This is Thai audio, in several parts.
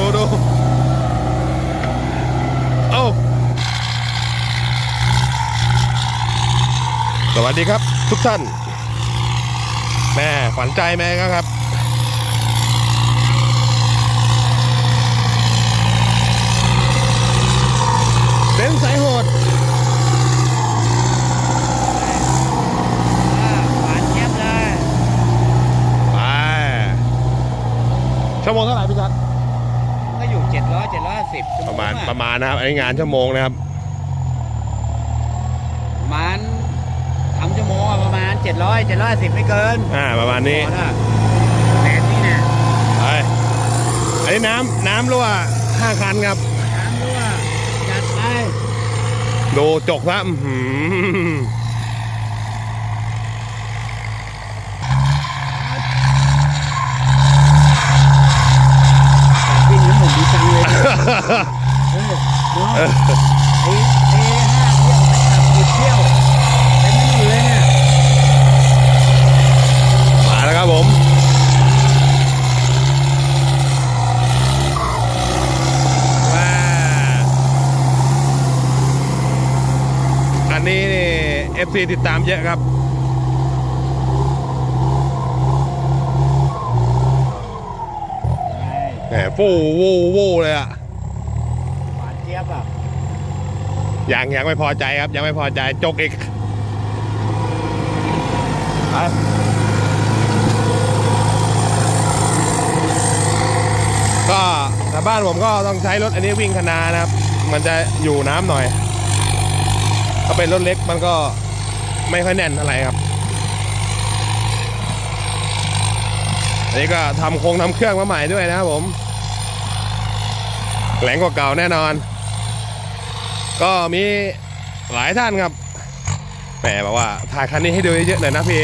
ดูดูเอ้าสวัสดีครับทุกท่าน แม่ฝันใจแม่ครับ เป็นสายโหด หวานเจี๊ยบเลย ไปชั่วโมงเท่าไหร่พี่ชัด ก็อยู่เจ็ดร้อยเจ็ดร้อย สิบประมาณประมาณนะครับอันนี้งานชั่วโมงนะครับประมาณทำชั่วโมงอะประมาณเจ็ดร้อยเจ็ดร้อยสิบไม่เกินอ่าประมาณนี้พอละแต่นี่นะไปอันนี้น้ำน้ำรั่วห้าคันครับ น้ำรั่วจัดไปดูจกซะอื้อหือ วิ่งน้ำหมุนดีจังเลย เออเนาะไอ้ไอ้ห้าเที่ยวไปขับสิบเที่ยวเต็มไม่อยู่เลยเนี่ยมาแล้วครับผมว้าอันนี้นี่ FC ติดตามเยอะครับ แหมฟูวูวูเลยอะ จี๊ยบอะยังยังไม่พอใจครับ ยังไม่พอใจจกอีกไปก็ถ้าบ้านผมก็ต้องใช้รถอันนี้วิ่งคณานะครับ มันจะอยู่น้ำหน่อย ถ้าเป็นรถเล็กมันก็ไม่ค่อยแน่นเท่าไหร่ครับอันนี้ก็ทำโครงทำเครื่องมาใหม่ด้วยนะครับผมแหลงกว่าเก่าแน่นอน ก็มีหลายท่านครับแหมบอกว่าถ่ายคันนี้ให้ดูเยอะๆหน่อยนะพี่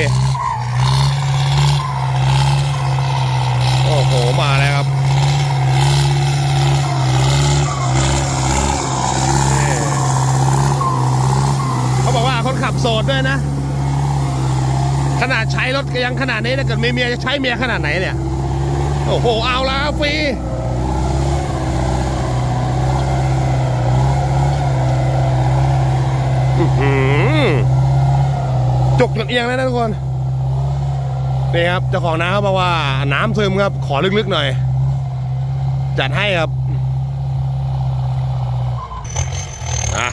โอ้โหมาแล้วครับเขาบอกว่าคนขับโสดด้วยนะ ขนาดใช้รถก็ยังขนาดนี้ถ้าเกิดมีเมียจะใช้เมียขนาดไหนเนี่ย โอ้โหเอาแล้วฟรี อื้อหือ จกเอียงแล้วนะทุกคนนี่ครับเจ้าของน้ำเขาบอกว่าน้ำซึมครับ ขอลึกๆหน่อย จัดให้ครับอะ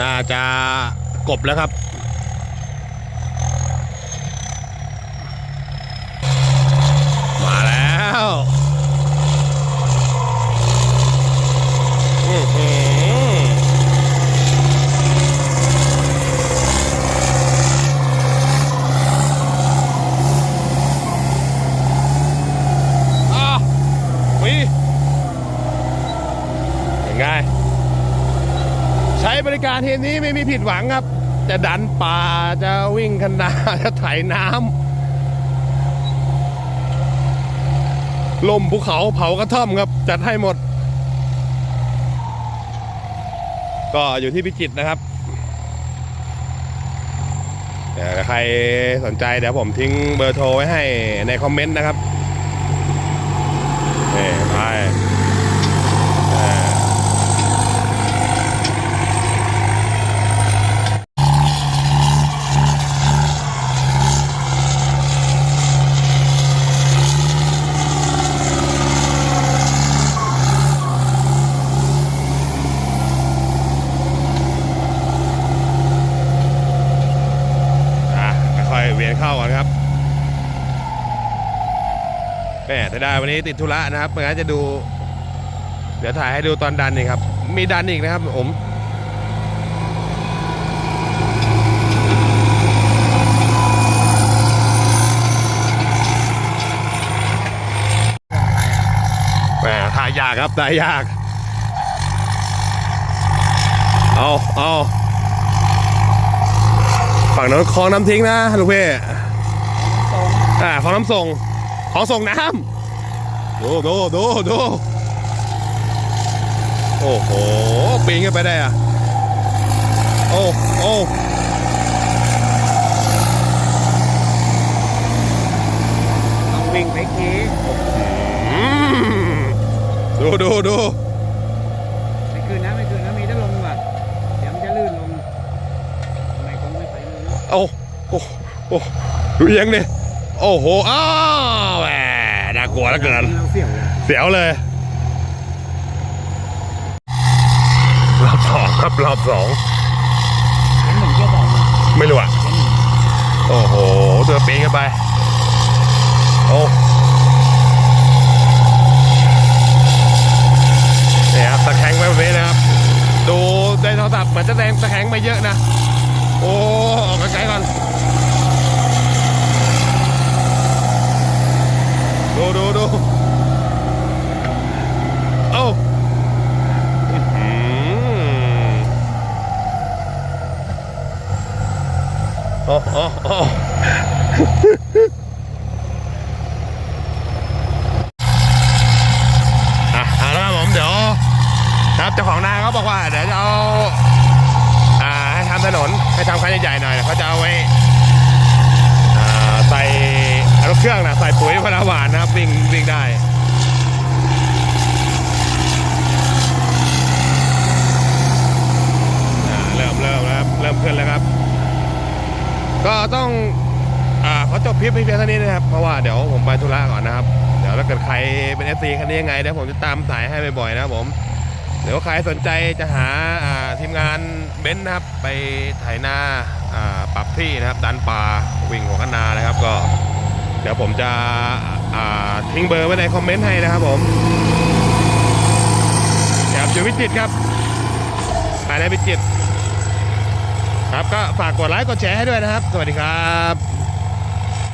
น่าจะกบแล้วครับ มาแล้วอื้อหือ อ้าววิยังไง ใช้บ ริการทีนี้ไม่มีผิดหวังครับ จะดันป่าจะวิ่งคันนาจะไถน้ำลมภูเขาเผากระท่อมครับ จัดให้หมด ก็อยู่ที่พิจิตรนะครับใครสนใจเดี๋ยวผมทิ้งเบอร์โทรไว้ให้ในคอมเมนต์นะครับนี่ไปอ่าอะค่อยๆ เข้าก่อนครับแหมแต่ได้วันนี้ติดธุระนะครับไม่งั้นจะดู เดี๋ยวถ่ายให้ดูตอนดันนี่ครับ มีดันอีกนะครับผมแหมถ่ายยากครับถ่ายยาก เอาเอาฝั่งนั้นคลองน้ำทิ้งนะลูกเพ่ อ่าของน้ำส่งของส่งน้ำดูดูดูดูโอ้โหปีนขึ้นไปได้อะโอ้โอ้ต้องวิ่งไปกี้อืมดูดูดูไม่คืนนะไม่คืนนะมีแต่ลงว่ะเดี๋ยวมันจะลื่นลงทำไมคงไม่ไปเลยเนาะโอ้โอ้โอ้ดูเอียังดิ โอ้โห อ้าวแหมน่ากลัวเหลือเกิน เสี่ยวเลยเสียวเลย รอบสองครับรอบสองเห็นหนึ่งเที่ยวสองอะไม่รู้อะเห็นหนึ่งโอ้โหเตือปีนกันไป โอ้เนี่ยครับตะแคงไว้แบบนี้นะครับ ดูในโทรศัพท์เหมือนจะแดงตะแคงไม่เยอะนะ โอ้ ออกไกลๆก่อน ดูดูดูโอ้อื้อหือโอ้โอ้โอ้อะ เอาละครับผมเดี๋ยวครับเจ้าของนาเขาบอกว่าเดี๋ยวจะเอาอ่าให้ทำถนนให้ทำคันใหญ่ๆหน่อยเขาจะเอาไว้อ่าใส่รถเครื่องนะใส่ปุ๋ยพลาหวานนะครับวิ่งวิ่งได้อ่าเริ่มเริ่มแล้วครับเริ่มขึ้นแล้วครับ ก็ต้องอ่าขอจบคลิปเพียงเท่านี้นะครับ เพราะว่าเดี๋ยวผมไปธุระก่อนนะครับ เดี๋ยวถ้าเกิดใครเป็นเอฟซีคันนี้ยังไงเดี๋ยวผมจะตามสายให้บ่อยๆนะครับผม เดี๋ยวใครสนใจจะหาอ่าทีมงานเบนซ์นะครับ ไปไถนาอ่าปรับที่นะครับดันป่าวิ่งหัวกันนานะครับก็ เดี๋ยวผมจะอ่าทิ้งเบอร์ไว้ในคอมเมนต์ให้นะครับผมครับอยู่วิจิตรครับภายในวิจิตร ครับก็ฝากกดไลค์กดแชร์ให้ด้วยนะครับ สวัสดีครับ